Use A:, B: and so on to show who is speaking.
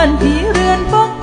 A: ือนที่เรือนป้อ